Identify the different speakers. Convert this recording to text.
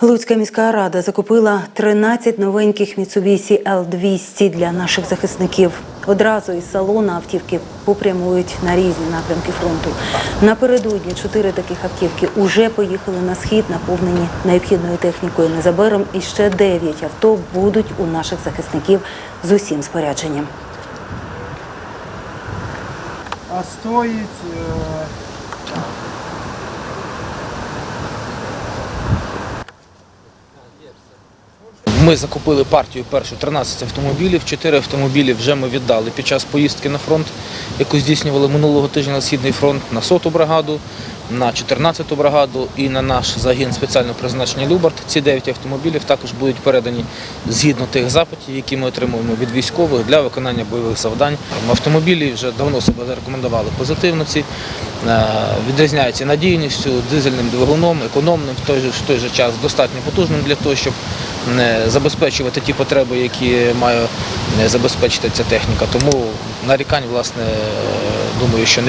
Speaker 1: Луцька міська рада закупила 13 новеньких Mitsubishi L200 для наших захисників. Одразу із салона автівки попрямують на різні напрямки фронту. Напередодні чотири таких автівки уже поїхали на схід, наповнені необхідною технікою. Незабаром і ще дев'ять авто будуть у наших захисників з усім спорядженням.
Speaker 2: А стоїть е,
Speaker 3: Ми закупили партію першу 13 автомобілів. 4 автомобілі вже ми віддали під час поїздки на фронт, яку здійснювали минулого тижня на Східний фронт на 100-ту бригаду, на 14-ту бригаду і на наш загін спеціального призначення Любарт. Ці 9 автомобілів також будуть передані згідно тих запитів, які ми отримуємо від військових для виконання бойових завдань. Автомобілі вже давно себе зарекомендували позитивно. Ці Е, відрізняються надійністю, дизельним двигуном, економним, в той же, час достатньо потужним для того, щоб забезпечувати ті потреби, які має забезпечити ця техніка. Тому нарікань, власне, думаю, що не